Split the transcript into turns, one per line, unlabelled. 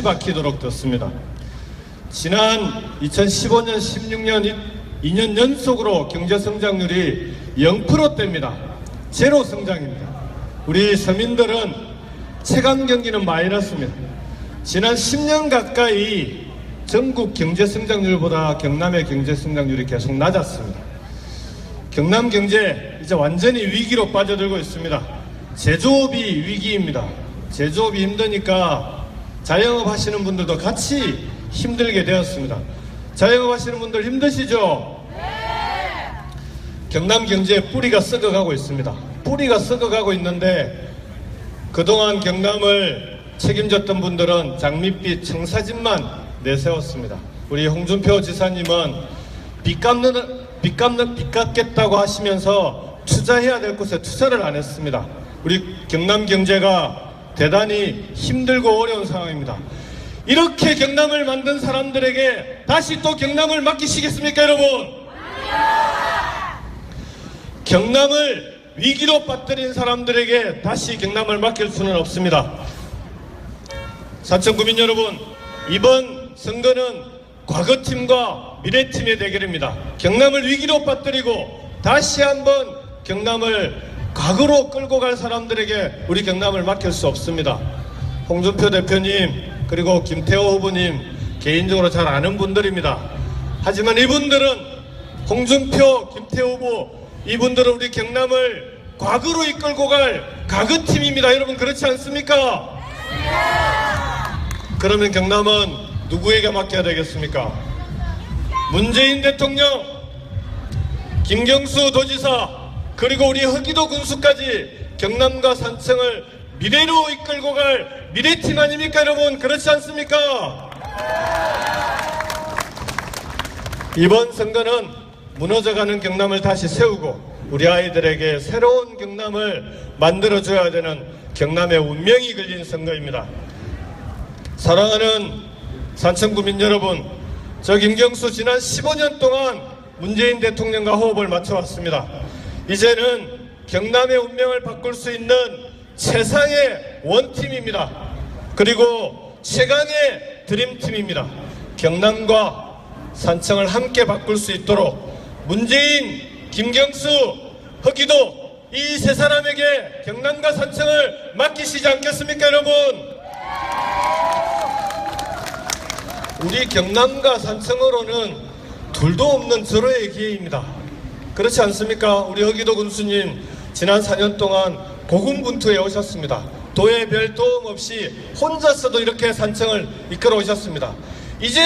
박히도록 됐습니다. 지난 2015년, 16년 2년 연속으로 경제 성장률이 0%대입니다. 제로 성장입니다. 우리 서민들은 체감 경기는 마이너스입니다. 지난 10년 가까이 전국 경제 성장률보다 경남의 경제 성장률이 계속 낮았습니다. 경남 경제 이제 완전히 위기로 빠져들고 있습니다. 제조업이 위기입니다. 제조업이 힘드니까 자영업 하시는 분들도 같이 힘들게 되었습니다. 자영업 하시는 분들 힘드시죠? 경남 경제의 뿌리가 썩어가고 있습니다. 뿌리가 썩어가고 있는데 그동안 경남을 책임졌던 분들은 장밋빛 청사진만 내세웠습니다. 우리 홍준표 지사님은 빚 갚는 빚 갚는 빚 갚겠다고 하시면서 투자해야 될 곳에 투자를 안 했습니다. 우리 경남 경제가 대단히 힘들고 어려운 상황입니다. 이렇게 경남을 만든 사람들에게 다시 또 경남을 맡기시겠습니까, 여러분? 경남을 위기로 빠뜨린 사람들에게 다시 경남을 맡길 수는 없습니다. 사천 구민 여러분, 이번 선거는 과거팀과 미래팀의 대결입니다. 경남을 위기로 빠뜨리고 다시 한번 경남을 과거로 끌고 갈 사람들에게 우리 경남을 맡길 수 없습니다. 홍준표 대표님 그리고 김태호 후보님 개인적으로 잘 아는 분들입니다. 하지만 이분들은 홍준표, 김태호 후보 이분들은 우리 경남을 과거로 이끌고 갈 과거팀입니다. 여러분 그렇지 않습니까? 그러면 경남은 누구에게 맡겨야 되겠습니까? 문재인 대통령, 김경수 도지사, 그리고 우리 허기도 군수까지 경남과 산청을 미래로 이끌고 갈 미래팀 아닙니까 여러분? 그렇지 않습니까? 이번 선거는 무너져가는 경남을 다시 세우고 우리 아이들에게 새로운 경남을 만들어줘야 되는 경남의 운명이 걸린 선거입니다. 사랑하는 산청구민 여러분, 저 김경수 지난 15년 동안 문재인 대통령과 호흡을 맞춰왔습니다. 이제는 경남의 운명을 바꿀 수 있는 최상의 원팀입니다. 그리고 최강의 드림팀입니다. 경남과 산청을 함께 바꿀 수 있도록 문재인, 김경수, 허기도 이 세 사람에게 경남과 산청을 맡기시지 않겠습니까, 여러분? 우리 경남과 산청으로는 둘도 없는 절호의 기회입니다. 그렇지 않습니까? 우리 허기도 군수님 지난 4년 동안 고군분투해 오셨습니다. 도의 별 도움 없이 혼자서도 이렇게 산청을 이끌어 오셨습니다. 이제